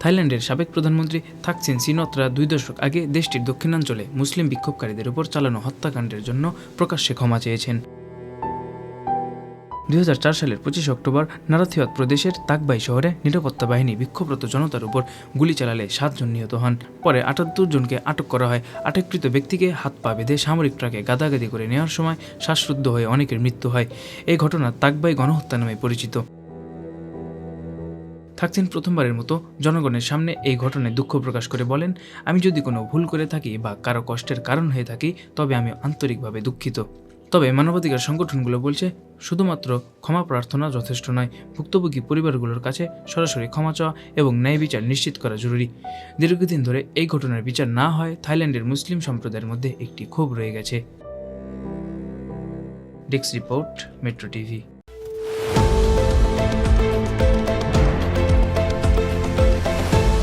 থাইল্যান্ডের সাবেক প্রধানমন্ত্রী থাকসিন সিনত্রা দুই দশক আগে দেশটির দক্ষিণাঞ্চলে মুসলিম বিক্ষোভকারীদের উপর চালানো হত্যাকাণ্ডের জন্য প্রকাশ্যে ক্ষমা চেয়েছেন। দু হাজার চার সালের পঁচিশ অক্টোবর নারাথিওয়াত প্রদেশের তাকবাই শহরে নিরাপত্তা বাহিনী বিক্ষোভরত জনতার উপর গুলি চালালে সাতজন নিহত হন। পরে আটাত্তর জনকে আটক করা হয়। আটককৃত ব্যক্তিকে হাত পা বেঁধে সামরিক ট্রাকে গাদাগাদি করে নেওয়ার সময় শ্বাসরুদ্ধ হয়ে অনেকের মৃত্যু হয়। এই ঘটনা তাকবাই গণহত্যা নামে পরিচিত। থাকসিন প্রথমবারের মতো জনগণের সামনে এই ঘটনায় দুঃখ প্রকাশ করে বলেন, আমি যদি কোনো ভুল করে থাকি বা কারও কষ্টের কারণ হয়ে থাকি, তবে আমি আন্তরিকভাবে দুঃখিত। তবে মানবাধিকার সংগঠনগুলো বলছে, শুধুমাত্র ক্ষমা প্রার্থনা যথেষ্ট নয়, ভুক্তভোগী পরিবারগুলোর কাছে সরাসরি ক্ষমা চাওয়া এবং ন্যায় বিচার নিশ্চিত করা জরুরি। দীর্ঘদিন ধরে এই ঘটনার বিচার না হয়, থাইল্যান্ডের মুসলিম সম্প্রদায়ের মধ্যে একটি ক্ষোভ রয়ে গেছে। Desk report, metro TV.